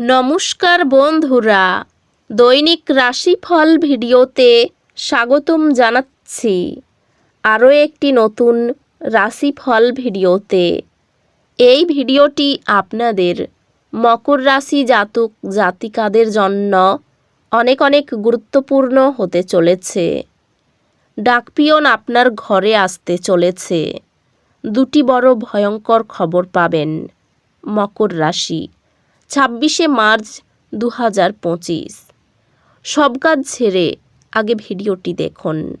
নমস্কার বন্ধুরা। দৈনিক রাশিফল ভিডিওতে স্বাগতম জানাচ্ছি। আরও একটি নতুন রাশিফল ভিডিওতে। এই ভিডিওটি আপনাদের মকর রাশি জাতক জাতিকাদের জন্য অনেক অনেক গুরুত্বপূর্ণ হতে চলেছে। ডাকপিয়ন আপনার ঘরে আসতে চলেছে। দুটি বড় ভয়ঙ্কর খবর পাবেন মকর রাশি। ছাব্বিশে মার্চ দু হাজার পঁচিশ। সব কাজ ছেড়ে আগে ভিডিওটি দেখুন।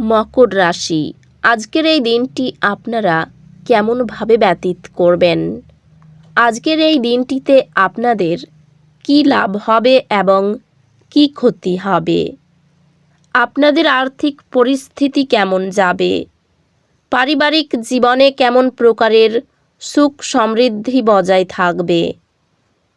মকর রাশি, আজকের এই দিনটি আপনারা কেমনভাবে ব্যতীত করবেন? আজকের এই দিনটিতে আপনাদের কি লাভ হবে এবং কি ক্ষতি হবে? আপনাদের আর্থিক পরিস্থিতি কেমন যাবে? পারিবারিক জীবনে কেমন প্রকারের সুখ সমৃদ্ধি বজায় থাকবে?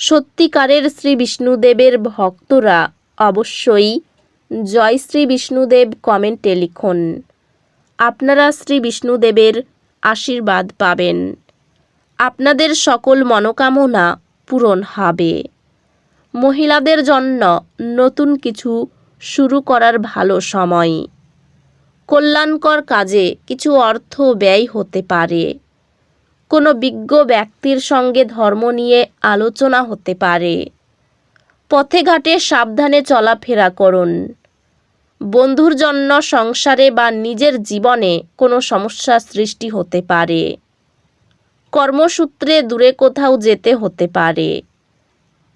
সত্যিকারের শ্রী বিষ্ণুদেবের ভক্তরা অবশ্যই জয় শ্রী বিষ্ণুদেব কমেন্টে লিখুন। আপনারা শ্রী বিষ্ণুদেবের আশীর্বাদ পাবেন। আপনাদের সকল মনোকামনা পূরণ হবে। মহিলাদের জন্য নতুন কিছু শুরু করার ভালো সময়। কল্যাণকর কাজে কিছু অর্থ ব্যয় হতে পারে। কোনো বিজ্ঞ ব্যক্তির সঙ্গে ধর্ম নিয়ে আলোচনা হতে পারে। পথে ঘাটে সাবধানে চলাফেরা করুন। বন্ধুর জন্য সংসারে বা নিজের জীবনে কোনো সমস্যা সৃষ্টি হতে পারে। কর্মসূত্রে দূরে কোথাও যেতে হতে পারে।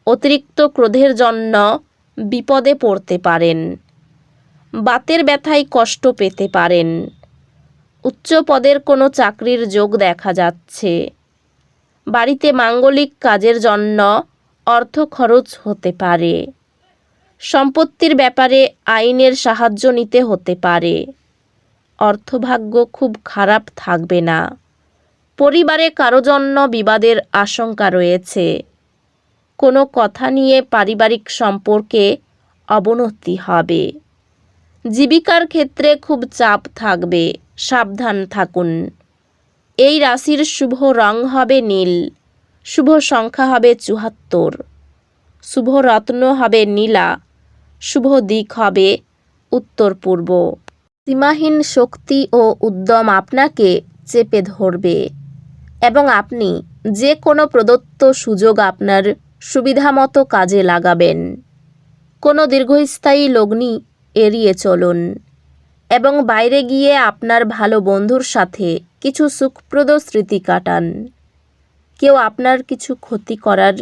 অতিরিক্ত ক্রোধের জন্য বিপদে পড়তে পারেন। বাতের ব্যথায় কষ্ট পেতে পারেন। উচ্চ পদের কোনো চাকরির যোগ দেখা যাচ্ছে। বাড়িতে মাঙ্গলিক কাজের জন্য অর্থ খরচ হতে পারে। সম্পত্তির ব্যাপারে আইনের সাহায্য নিতে হতে পারে। অর্থভাগ্য খুব খারাপ থাকবে না। পরিবারে কারও জন্য বিবাদের আশঙ্কা রয়েছে। কোনো কথা নিয়ে পারিবারিক সম্পর্কে অবনতি হবে। জীবিকার ক্ষেত্রে খুব চাপ থাকবে। সাবধান থাকুন। এই রাশির শুভ রং হবে নীল। শুভ সংখ্যা হবে চুহাত্তর শুভ রত্ন হবে নীলা। শুভ দিক হবে উত্তর পূর্ব। সীমাহীন শক্তি ও উদ্যম আপনাকে চেপে ধরবে এবং আপনি যে কোনো প্রদত্ত সুযোগ আপনার সুবিধামতো কাজে লাগাবেন। কোনো দীর্ঘস্থায়ী লগ্নি এড়িয়ে চলুন এবং বাইরে গিয়ে আপনার ভালো বন্ধুর সাথে কিছু সুখপ্রদ স্মৃতি কাটান। কেউ আপনার কিছু ক্ষতি করার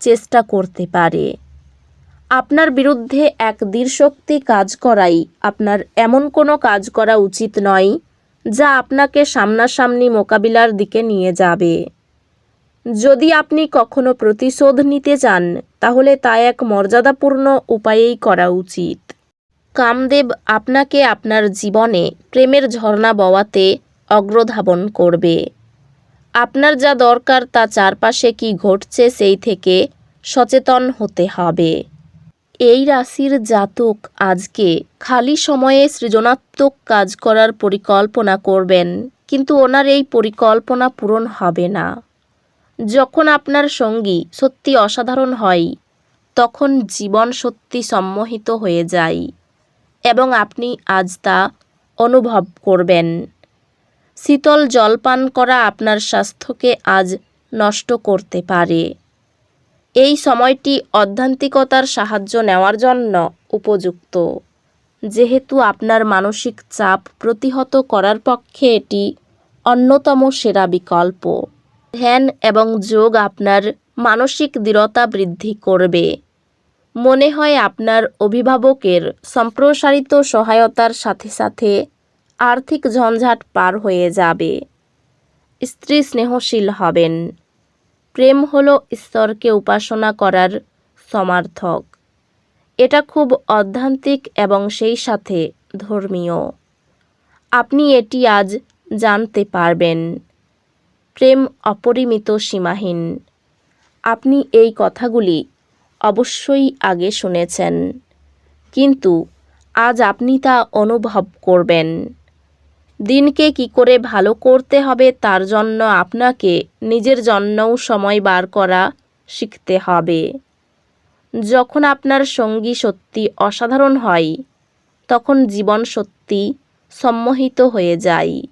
চেষ্টা করতে পারে। আপনার বিরুদ্ধে এক দৃঢ়শক্তি কাজ করাই আপনার এমন কোনো কাজ করা উচিত নয়, যা আপনাকে সামনাসামনি মোকাবিলার দিকে নিয়ে যাবে। যদি আপনি কখনো প্রতিশোধ নিতে চান, তাহলে তা এক মর্যাদাপূর্ণ উপায়েই করা উচিত। কামদেব আপনাকে আপনার জীবনে প্রেমের ঝর্ণা বওয়াতে অগ্রধাবন করবে। আপনার যা দরকার তা চারপাশে কি ঘটছে সেই থেকে সচেতন হতে হবে। এই রাশির জাতক আজকে খালি সময়ে সৃজনাত্মক কাজ করার পরিকল্পনা করবেন, কিন্তু ওনার এই পরিকল্পনা পূরণ হবে না। যখন আপনার সঙ্গী সত্যি অসাধারণ হয়, তখন জীবন সত্যি সম্মোহিত হয়ে যায়। এবং আপনি আজ তা অনুভব করবেন। শীতল জল পান করা আপনার স্বাস্থ্যকে আজ নষ্ট করতে পারে। এই সময়টি অধ্যান্তিকতার সাহায্য নেওয়ার জন্য উপযুক্ত। যেহেতু আপনার মানসিক চাপ প্রতিহত করার পক্ষে এটি অন্যতম সেরা বিকল্প। ধ্যান এবং যোগ আপনার মানসিক দৃঢ়তা বৃদ্ধি করবে। মনে হয় আপনার অভিভাবকের সম্প্রসারিত সহায়তার সাথে সাথে আর্থিক ঝঞ্ঝাট পার হয়ে যাবে। স্ত্রী স্নেহশীল হবেন। প্রেম হলো ঈশ্বরকে উপাসনা করার সমার্থক। এটা খুব অধ্যান্তিক এবং সেই সাথে ধর্মীয়। আপনি এটি আজ জানতে পারবেন। প্রেম অপরিমিত সীমাহীন। আপনি এই কথাগুলি অবশ্যই আগে শুনেছেন। কিন্তু আজ আপনি তা অনুভব করবেন। দিনকে কি করে ভালো করতে হবে তার জন্য আপনাকে নিজের জন্যও সময় বার করা শিখতে হবে। যখন আপনার সঙ্গী সত্যি অসাধারণ হয়, তখন জীবন সত্যি সম্মোহিত হয়ে যায়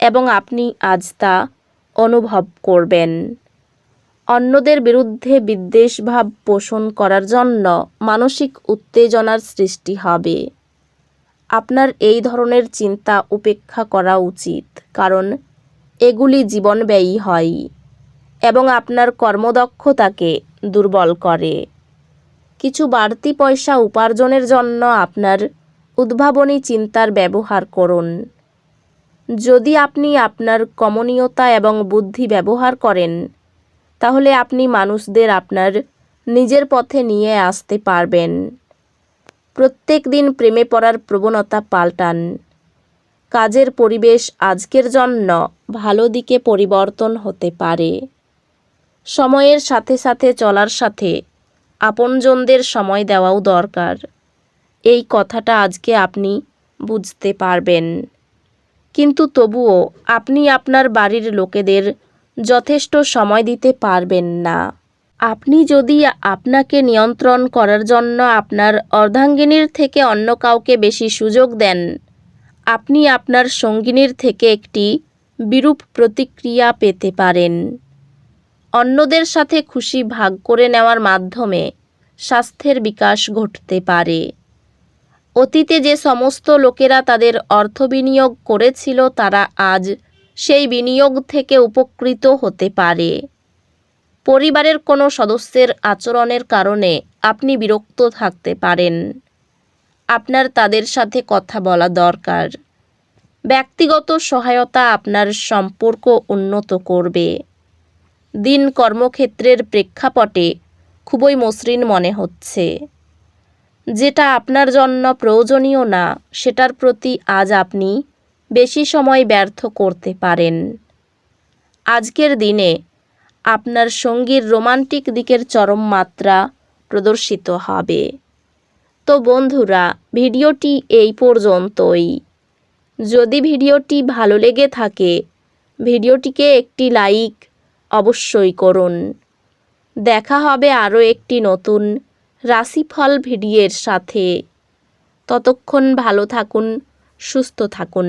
এবং আপনি আজ তা অনুভব করবেন। অন্যদের বিরুদ্ধে বিদ্বেষভাব পোষণ করার জন্য মানসিক উত্তেজনার সৃষ্টি হবে। আপনার এই ধরনের চিন্তা উপেক্ষা করা উচিত, কারণ এগুলি জীবনব্যয়ী হয় এবং আপনার কর্মদক্ষতাকে দুর্বল করে। কিছু বাড়তি পয়সা উপার্জনের জন্য আপনার উদ্ভাবনী চিন্তার ব্যবহার করুন। যদি আপনি আপনার কমনীয়তা এবং বুদ্ধি ব্যবহার করেন তাহলে আপনি মানুষদের আপনার নিজের পথে নিয়ে আসতে পারবেন। প্রত্যেক দিন প্রেমে পড়ার প্রবণতা পাল্টান। কাজের পরিবেশ আজকের জন্য ভালো দিকে পরিবর্তন হতে পারে। সময়ের সাথে সাথে চলার সাথে আপনজনদের সময় দেওয়াও দরকার। এই কথাটা আজকে আপনি বুঝতে পারবেন। কিন্তু তবুও আপনি আপনার বাড়ির লোকেদের যথেষ্ট সময় দিতে পারবেন না। আপনি যদি আপনাকে নিয়ন্ত্রণ করার জন্য আপনার অর্ধাঙ্গিনীর থেকে অন্য কাউকে বেশি সুযোগ দেন, আপনি আপনার সঙ্গিনীর থেকে একটি বিরূপ প্রতিক্রিয়া পেতে পারেন। অন্যদের সাথে খুশি ভাগ করে নেওয়ার মাধ্যমে স্বাস্থ্যের বিকাশ ঘটতে পারে। অতীতে যে সমস্ত লোকেরা তাদের অর্থ বিনিয়োগ করেছিল, তারা আজ সেই বিনিয়োগ থেকে উপকৃত হতে পারে। পরিবারের কোনো সদস্যের আচরণের কারণে আপনি বিরক্ত থাকতে পারেন। আপনার তাদের সাথে কথা বলা দরকার। ব্যক্তিগত সহায়তা আপনার সম্পর্ক উন্নত করবে। দিন কর্মক্ষেত্রের প্রেক্ষাপটে খুবই মসৃণ মনে হচ্ছে। যেটা আপনার জন্য প্রয়োজনীয় না, সেটার প্রতি আজ আপনি বেশি সময় ব্যর্থ করতে পারেন। আজকের দিনে আপনার সঙ্গীর রোমান্টিক দিকের চরম মাত্রা প্রদর্শিত হবে। তো বন্ধুরা, ভিডিওটি এই পর্যন্তই। যদি ভিডিওটি ভালো লেগে থাকে, ভিডিওটিকে একটি লাইক অবশ্যই করুন। দেখা হবে আরও একটি নতুন রাশিফল ভিডিওর সাথে। ততক্ষণ ভালো থাকুন, সুস্থ থাকুন।